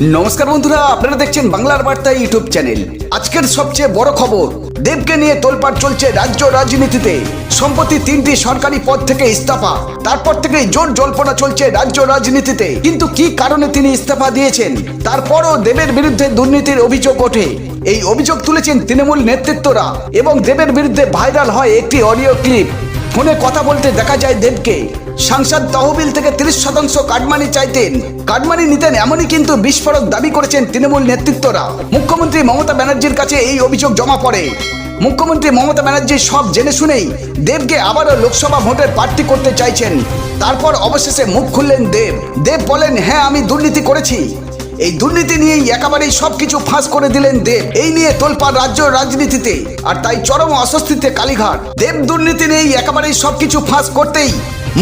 নমস্কার বন্ধুরা, আপনারা দেখছেন বাংলার বার্তা ইউটিউব চ্যানেল। আজকের সবচেয়ে বড় খবর, দেবকে নিয়ে তোলপাড় চলছে রাজ্য রাজনীতিতে। সম্প্রতি তিনটি সরকারি পদ থেকে ইস্তফা, তারপর থেকে জোর জল্পনা চলছে রাজ্য রাজনীতিতে। কিন্তু কি কারণে তিনি ইস্তফা দিয়েছেন? তারপরও দেবের বিরুদ্ধে দুর্নীতির অভিযোগ ওঠে। এই অভিযোগ তুলেছেন তৃণমূল নেতৃত্বরা এবং দেবের বিরুদ্ধে ভাইরাল হয় একটি অডিও ক্লিপ। ফোনে কথা বলতে দেখা যায় দেবকে। সাংসদ তহবিল থেকে তিরিশ শতাংশ কাটমানি চাইতেন। কাটমানি নিতেন এমনই কিন্তু বিস্ফোরক দাবি করেছেন তৃণমূল নেতৃত্বরা। মুখ্যমন্ত্রী মমতা ব্যানার্জির কাছে এই অভিযোগ জমা পড়ে। মুখ্যমন্ত্রী মমতা ব্যানার্জি সব জেনে শুনেই দেবকে আবারও লোকসভা ভোটের প্রার্থী করতে চাইছেন। তারপর অবশেষে মুখ খুললেন দেব। দেব বলেন হ্যাঁ আমি দুর্নীতি করেছি। এই দুর্নীতি নিয়েই একেবারেই সবকিছু ফাঁস করে দিলেন দেব। এই নিয়ে তোলপাড় রাজ্য রাজনীতিতে। আর তাই চরম অস্বস্তিতে কালীঘাট। দেব দুর্নীতি নিয়েই একেবারেই সবকিছু ফাঁস করতেই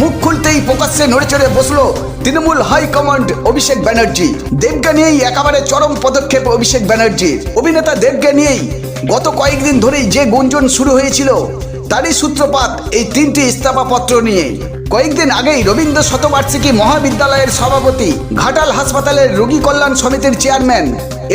মুখ খুলতেই প্রকাশ্যে নড়ে চড়ে বসল তৃণমূল হাইকমান্ড অভিষেক ব্যানার্জি। দেবকে নিয়েই একেবারে চরম পদক্ষেপ অভিষেক ব্যানার্জির। অভিনেতা দেবকে নিয়েই গত কয়েকদিন ধরেই যে গুঞ্জন শুরু হয়েছিল তারই সূত্রপাত, এই তিনটি ইস্তফাপত্র নিয়ে। কয়েকদিন আগেই রবীন্দ্র শতবার্ষিকী মহাবিদ্যালয়ের সভাপতি, ঘাটাল হাসপাতালের রোগী কল্যাণ সমিতির চেয়ারম্যান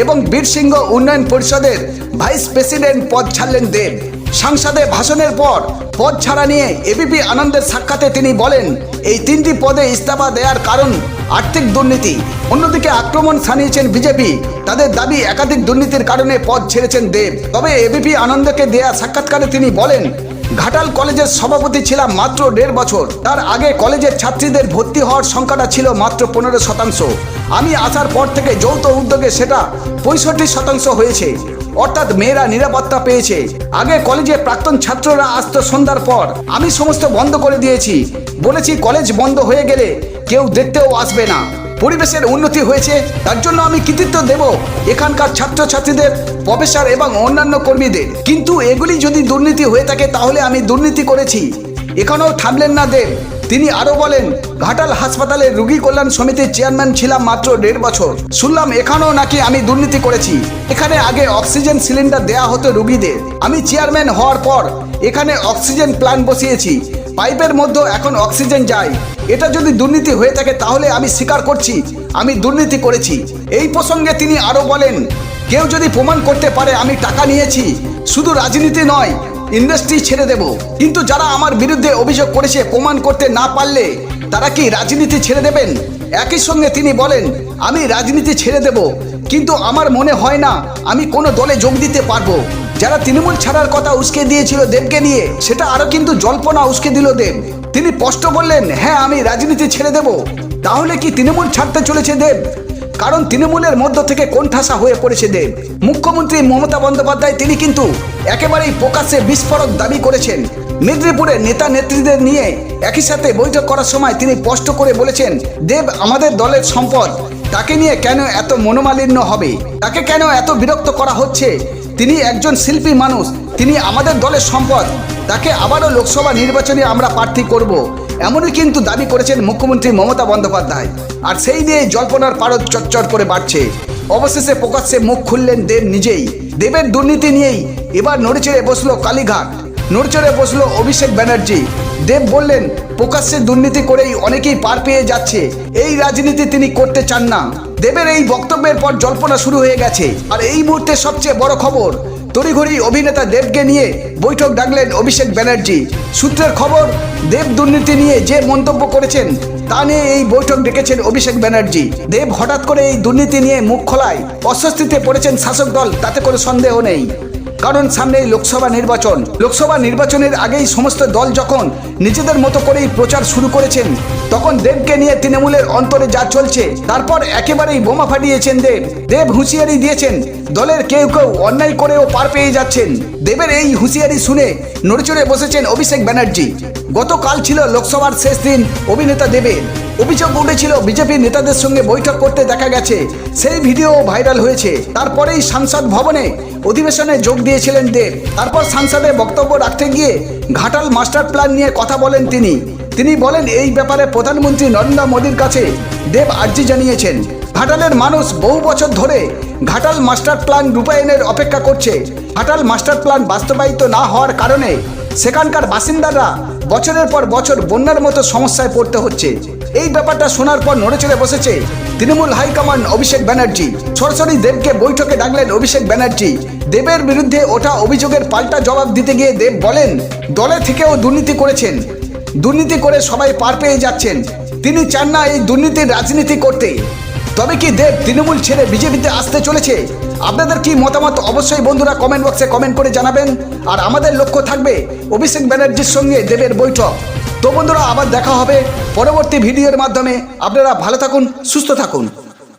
এবং বীরসিংহ উন্নয়ন পরিষদের ভাইস প্রেসিডেন্ট পদ ছাড়লেন দেব। সংসদে ভাষণের পর পদ ছাড়া নিয়ে এবিপি আনন্দের সাক্ষাতে তিনি বলেন, এই তিনটি পদে ইস্তফা দেওয়ার কারণ আর্থিক দুর্নীতি। অন্যদিকে আক্রমণ সানিয়েছেন বিজেপি তাদের দাবি একাধিক দুর্নীতির কারণে পদ ছেড়েছেন দেব। তবে এবিপি আনন্দকে দেয়া সাক্ষাৎকারে তিনি বলেন ঘাটাল কলেজের সভাপতি ছিলাম মাত্র দেড় বছর। তার আগে কলেজের ছাত্রীদের ভর্তি হওয়ার সংখ্যাটা ছিল মাত্র পনেরো শতাংশ। আমি আসার পর থেকে যৌথ উদ্যোগে সেটা পঁয়ষট্টি শতাংশ হয়েছে। অর্থাৎ মেয়েরা নিরাপত্তা পেয়েছে। আগে কলেজে প্রাক্তন ছাত্ররা আসতো সন্ধ্যার পর। আমি সমস্ত বন্ধ করে দিয়েছি। বলেছি কলেজ বন্ধ হয়ে গেলে কেউ দেখতেও আসবে না। পরিবেশের উন্নতি হয়েছে, তার জন্য আমি কৃতিত্ব দেব এখানকার ছাত্রছাত্রীদের, প্রফেসর এবং অন্যান্য কর্মীদের। কিন্তু এগুলি যদি দুর্নীতি হয়ে থাকে, তাহলে আমি দুর্নীতি করেছি। এখানেও থামলেন না দেব। তিনি আরও বলেন, ঘাটাল হাসপাতালে রুগী কল্যাণ সমিতির চেয়ারম্যান ছিলাম মাত্র দেড় বছর। শুনলাম এখানেও নাকি আমি দুর্নীতি করেছি। এখানে আগে অক্সিজেন সিলিন্ডার দেয়া হতো রুগীদের। আমি চেয়ারম্যান হওয়ার পর এখানে অক্সিজেন প্ল্যান্ট বসিয়েছি। পাইপের মধ্যে এখন অক্সিজেন যায়। এটা যদি দুর্নীতি হয়ে থাকে, তাহলে আমি স্বীকার করছি, আমি দুর্নীতি করেছি। এই প্রসঙ্গে তিনি আরও বলেন, কেউ যদি প্রমাণ করতে পারে আমি টাকা নিয়েছি, শুধু রাজনীতি নয় ইন্ডাস্ট্রি ছেড়ে দেব। কিন্তু যারা আমার বিরুদ্ধে অভিযোগ করেছে প্রমাণ করতে না পারলে, তারা কি রাজনীতি ছেড়ে দেবেন? একই সঙ্গে তিনি বলেন, আমি রাজনীতি ছেড়ে দেব, কিন্তু আমার মনে হয় না আমি কোনো দলে যোগ দিতে পারব। যারা তৃণমূল ছাড়ার কথা উস্কে দিয়েছিল দেবকে নিয়ে, সেটা আরও কিন্তু জল্পনা উস্কে দিল দেব। তিনি স্পষ্ট বললেন হ্যাঁ আমি রাজনীতি ছেড়ে দেব। তাহলে কি তৃণমূল ছাড়তে চলেছে দেব? কারণ তৃণমূলের মধ্য থেকে কোণঠাসা হয়ে পড়েছে দেব। মুখ্যমন্ত্রী মমতা বন্দ্যোপাধ্যায়, তিনি কিন্তু একেবারেই প্রকাশ্যে বিস্ফোরক দাবি করেছেন। মেদিনীপুরে নেতা নেত্রীদের নিয়ে একই সাথে বৈঠক করার সময় তিনি স্পষ্ট করে বলেছেন, দেব, আমাদের দলের সম্পদ। তাকে নিয়ে কেন এত মনোমালিন্য হবে? তাকে কেন এত বিরক্ত করা হচ্ছে? তিনি একজন শিল্পী মানুষ, তিনি আমাদের দলের সম্পদ, তাকে আবারও লোকসভা নির্বাচনে আমরা প্রার্থী করব। এমনই কিন্তু দাবি করেছেন মুখ্যমন্ত্রী মমতা বন্দ্যোপাধ্যায়। আর সেই নিয়ে জল্পনার পারদ চচ্চর করে বাড়ছে। অবশেষে প্রকাশ্যে মুখ খুললেন দেব নিজেই। দেবের দুর্নীতি নিয়েই এবার নড়েচড়ে বসল কালীঘাট। নড়চড়ে বসল অভিষেক ব্যানার্জি। দেব বললেন, প্রকাশ্যে দুর্নীতি করেই অনেকেই পার পেয়ে যাচ্ছে। এই রাজনীতি তিনি করতে চান না। দেবের এই বক্তব্যের পর জল্পনা শুরু হয়ে গেছে। আর এই মুহূর্তে সবচেয়ে বড় খবর, তড়িঘড়ি অভিনেতা দেবকে নিয়ে বৈঠক ডাকলেন অভিষেক ব্যানার্জি। সূত্রের খবর, দেব দুর্নীতি নিয়ে যে মন্তব্য করেছেন, তা নিয়ে এই বৈঠক ডেকেছেন অভিষেক ব্যানার্জি। দেব হঠাৎ করে এই দুর্নীতি নিয়ে মুখ খোলায় অস্বস্তিতে পড়েছেন শাসক দল, তাতে কোনো সন্দেহ নেই। কারণ সামনেই লোকসভা নির্বাচন। লোকসভা নির্বাচনের আগেই সমস্ত দল যখন নিজেদের মতো করেই প্রচার শুরু করেছেন, তখন দেবকে নিয়ে তৃণমূলের অন্তরে যা চলছে, তারপর একেবারেই বোমা ফাটিয়েছেন দেব। দেব হুঁশিয়ারি দিয়েছেন, দলের কেউ কেউ অন্যায় করেও পার পেয়ে যাচ্ছেন। দেবের এই হুঁশিয়ারি শুনে নড়েচড়ে বসেছেন অভিষেক ব্যানার্জি। গতকাল ছিল লোকসভার শেষ দিন, অভিনেতা দেবের অভিযোগ উঠেছিল বিজেপির নেতাদের সঙ্গে বৈঠক করতে দেখা গেছে। সেই ভিডিও ভাইরাল হয়েছে। তারপরেই সাংসদ ভবনে অধিবেশনে যোগ দিয়েছিলেন দেব। তারপর সাংসদে বক্তব্য রাখতে গিয়ে ঘাটাল মাস্টার প্ল্যান নিয়ে কথা বলেন তিনি। তিনি বলেন, এই ব্যাপারে প্রধানমন্ত্রী নরেন্দ্র মোদীর কাছে দেব আর্জি জানিয়েছেন। ঘাটালের মানুষ বহু বছর ধরে ঘাটাল মাস্টার প্ল্যান রূপায়ণের অপেক্ষা করছে। ঘাটাল মাস্টার প্ল্যান বাস্তবায়িত না হওয়ার কারণে সেখানকার বাসিন্দারা বছরের পর বছর বন্যার মতো সমস্যায় পড়তে হচ্ছে। এই ব্যাপারটা শোনার পর নড়ে চড়ে বসেছে তৃণমূল হাইকমান্ড অভিষেক ব্যানার্জি। সরাসরি দেবকে বৈঠকে ডাকলেন অভিষেক ব্যানার্জি। দেবের বিরুদ্ধে ওঠা অভিযোগের পাল্টা জবাব দিতে গিয়ে দেব বলেন, দলে থেকেও দুর্নীতি করেছেন। দুর্নীতি করে সবাই পার পেয়ে যাচ্ছেন। তিনি চান না এই দুর্নীতির রাজনীতি করতে। তবে কি দেব তৃণমূল ছেড়ে বিজেপিতে আসতে চলেছে? আপনাদের কি মতামত অবশ্যই বন্ধুরা কমেন্ট বক্সে কমেন্ট করে জানাবেন। আর আমাদের লক্ষ্য থাকবে অভিষেক ব্যানার্জির সঙ্গে দেবের বৈঠক। তো বন্ধুরা, আবার দেখা হবে পরবর্তী ভিডিওর মাধ্যমে। আপনারা ভালো থাকুন, সুস্থ থাকুন।